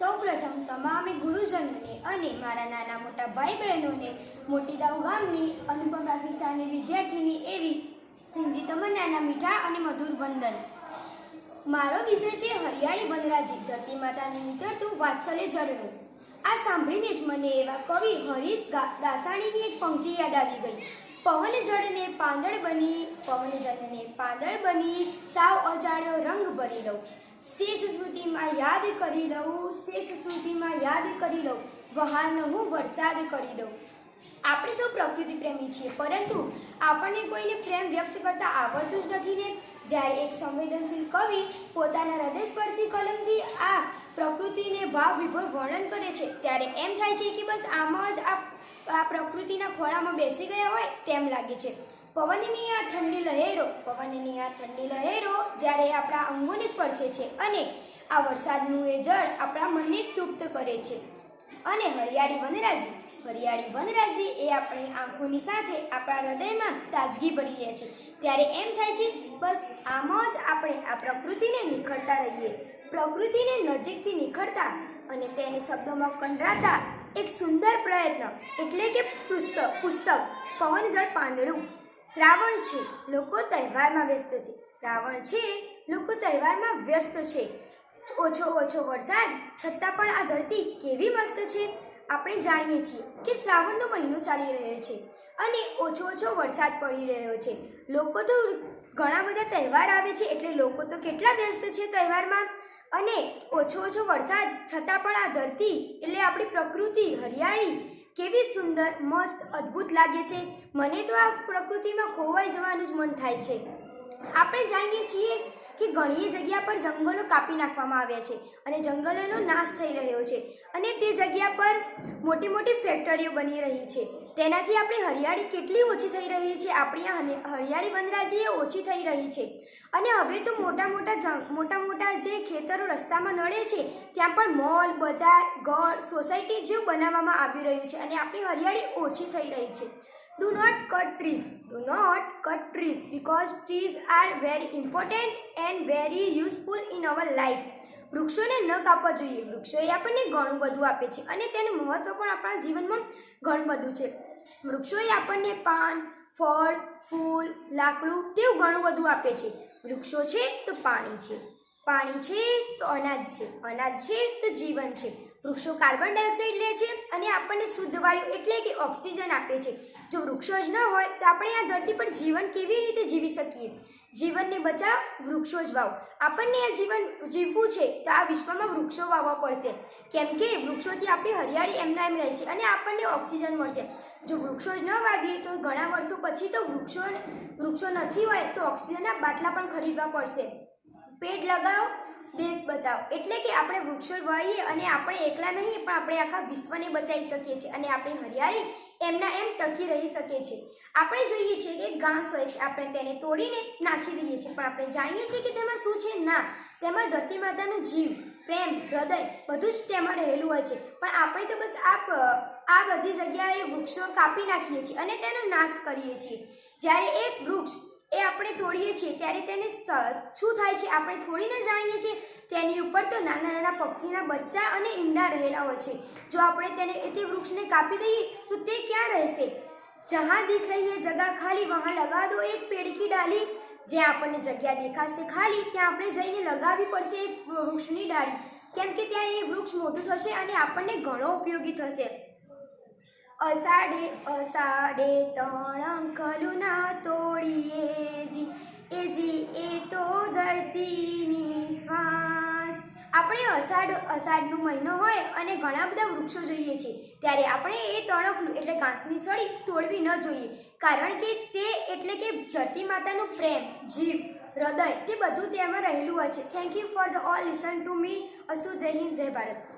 સૌપ્રથમ તમામે ગુરુજનોને અને મારા નાના મોટા ભાઈ બહેનોને મોટીદાવ ગામની અનુપમ પ્રાથમિક શાળાની વિદ્યાર્થીની એવી સિંધી તમન્નાના મીઠા અને મધુર વંદન. મારો વિષય છે હરિયાળી વનરાજી ધરતી માતાનું નીતરતું વાત્સલ્ય ઝરણું. આ સાંભળીને જ મને એવા કવિ હરીશ દાસાણીની એક પંક્તિ યાદ આવી ગઈ. પવન જળને પાંદડ બની, પવન જળને પાંદડ બની, સાવ અજાણ્યો રંગ ભરી લઉં શેષ સ્મૃતિમાં યાદ કરી લઉં, શેષ સ્મૃતિમાં યાદ કરી લઉં વહાનો હું વરસાદ કરી દઉં. આપણે સૌ પ્રકૃતિ પ્રેમી છીએ, પરંતુ આપણને કોઈને પ્રેમ વ્યક્ત કરતા આવડતું જ નથી ને? જ્યારે એક સંવેદનશીલ કવિ પોતાના હૃદયસ્પર્શી કલમથી આ પ્રકૃતિને ભાવ વિભોર વર્ણન કરે છે, ત્યારે એમ થાય છે કે બસ આમાં જ આ આ પ્રકૃતિના ખોળામાં બેસી ગયા હોય તેમ લાગે છે. પવનની આ ઠંડી લહેરો, પવનની આ ઠંડી લહેરો જ્યારે આપણા અંગોને સ્પર્શે છે અને આ વરસાદનું એ જળ આપણા મનને તૃપ્ત કરે છે. અને હરિયાળી વનરાજી હરિયાળી વનરાજી એ આપણી આંખોની સાથે આપણા હૃદયમાં તાજગી ભરી દે છે. ત્યારે એમ થાય છે, બસ આમાં જ આપણે આ પ્રકૃતિને નિખરતા રહીએ. પ્રકૃતિને નજીકથી નિખરતા અને તેને શબ્દોમાં કંડરાતા એક સુંદર પ્રયત્ન, એટલે કે પુસ્તક પુસ્તક પવન જળ પાંદડું. શ્રાવણ છે, લોકો તહેવારમાં વ્યસ્ત છે. શ્રાવણ છે, લોકો તહેવારમાં વ્યસ્ત છે. ઓછો ઓછો વરસાદ, છતાં પણ આ ધરતી કેવી મસ્ત છે? આપણે જાણીએ છીએ કે શ્રાવણનો મહિનો ચાલી રહ્યો છે અને ઓછો ઓછો વરસાદ પડી રહ્યો છે. લોકો તો ઘણા બધા તહેવાર આવે છે એટલે લોકો તો કેટલા વ્યસ્ત છે તહેવારમાં? અને ઓછો ઓછો વરસાદ છતાં પણ આ ધરતી એટલે આપણી પ્રકૃતિ, હરિયાળી કેવી સુંદર, મસ્ત, અદ્ભુત લાગે છે. મને તો આ પ્રકૃતિમાં ખોવાઈ જવાનું જ મન થાય છે. આપણે જાણીએ છીએ કે ઘણી જગ્યા પર જંગલો કાપી નાખવામાં આવ્યા છે અને જંગલોનો નાશ થઈ રહ્યો છે અને તે જગ્યા પર મોટી મોટી ફેક્ટરીઓ બની રહી છે. તેનાથી આપણી હરિયાળી કેટલી ઓછી થઈ રહી છે? આપણી હરિયાળી વનરાજીએ ઓછી થઈ રહી છે. અને હવે તો મોટા મોટા મોટા મોટા જે ખેતરો રસ્તામાં નડે છે, ત્યાં પણ મોલ, બજાર, ઘર, સોસાયટી જેવું બનાવવામાં આવી રહ્યું છે અને આપણી હરિયાળી ઓછી થઈ રહી છે. Do not cut trees do not cut trees because trees are very important and very useful in our life વૃક્ષોને ન કાપવા જોઈએ વૃક્ષો એ આપણને ઘણું બધું આપે છે અને તેનું મહત્ત્વ પણ આપણા જીવનમાં ઘણું બધું છે. વૃક્ષો એ આપણને પાન, ફળ, ફૂલ, લાકડું તેવું ઘણું બધું આપે છે. વૃક્ષો છે તો પાણી છે. પાણી છે તો અનાજ છે. અનાજ છે તો જીવન છે. વૃક્ષો કાર્બન ડાયોક્સાઇડ લે છે અને આપણને શુદ્ધ વાયુ એટલે કે ઓક્સિજન આપે છે. જો વૃક્ષો જ ન હોય તો આપણે આ ધરતી પર જીવન કેવી રીતે જીવી શકીએ? જીવનને બચાવ, વૃક્ષો જ વાવો. આપણને આ જીવન જીવવું છે તો આ વિશ્વમાં વૃક્ષો વાવવા પડશે. કેમ કે વૃક્ષોથી આપણી હરિયાળી એમના એમ રહે છે અને આપણને ઓક્સિજન મળશે. જો વૃક્ષો જ ન વાવીએ તો ઘણા વર્ષો પછી તો વૃક્ષો વૃક્ષો નથી હોય તો ઓક્સિજનના બાટલા પણ ખરીદવા પડશે. પેડ લગાવો, દેશ બચાવો. એટલે કે આપણે વૃક્ષો વાવીએ અને આપણે એકલા નહીં, પણ આપણે આખા વિશ્વને બચાવી શકીએ છીએ અને આપણી હરિયાળી એમના એમ ટકી રહી શકે છે. આપણે જોઈએ છીએ કે ઘાસ હોય છે, આપણે તેને તોડીને નાખી દઈએ છીએ, પણ આપણે જાણીએ છીએ કે તેમાં શું છે? ના, તેમાં ધરતી માતાનો જીવ. પ્રેમ, હૃદય બધું જ તેમાં રહેલું હોય છે. પણ આપણે તો બસ આ આ બધી જગ્યાએ વૃક્ષો કાપી નાખીએ છીએ અને તેનો નાશ કરીએ છીએ. જ્યારે એક વૃક્ષ એ આપણે તોડીએ છીએ, ત્યારે તેને શું થાય છે આપણે થોડીને જાણીએ છીએ. તેની ઉપર તો નાના નાના પક્ષીના બચ્ચા અને ઈંડા રહેલા હોય છે. જો આપણે તેને એ તે વૃક્ષને કાપી દઈએ, તો તે ક્યાં રહેશે? જહાં દીખ રહી જગા ખાલી, વહાં લગા દો, એક પેડકી ડાલી જ્યાં આપણને જગ્યા દેખાશે. ખાલી ત્યાં આપણે જઈને લગાવવી પડશે એક વૃક્ષની ડાળી. કેમ કે ત્યાં એ વૃક્ષ મોટું થશે અને આપણને ઘણો ઉપયોગી થશે. અષાઢે અષાઢે તણ ના તોડીએ જી. એ જી, એ તો ધરતીની શ્વાસ. આપણે અષાઢ, અષાઢનો મહિનો હોય અને ઘણા બધા વૃક્ષો જોઈએ છે. ત્યારે આપણે એ તણકનું એટલે ઘાસની સળી, તોડવી ન જોઈએ. કારણ કે તે એટલે કે ધરતી માતાનું પ્રેમ, જીવ, હૃદય, તે બધું તેમાં રહેલું હોય છે. Thank you for the all listen to me અસ્તુ જય હિન્દ, જય ભારત.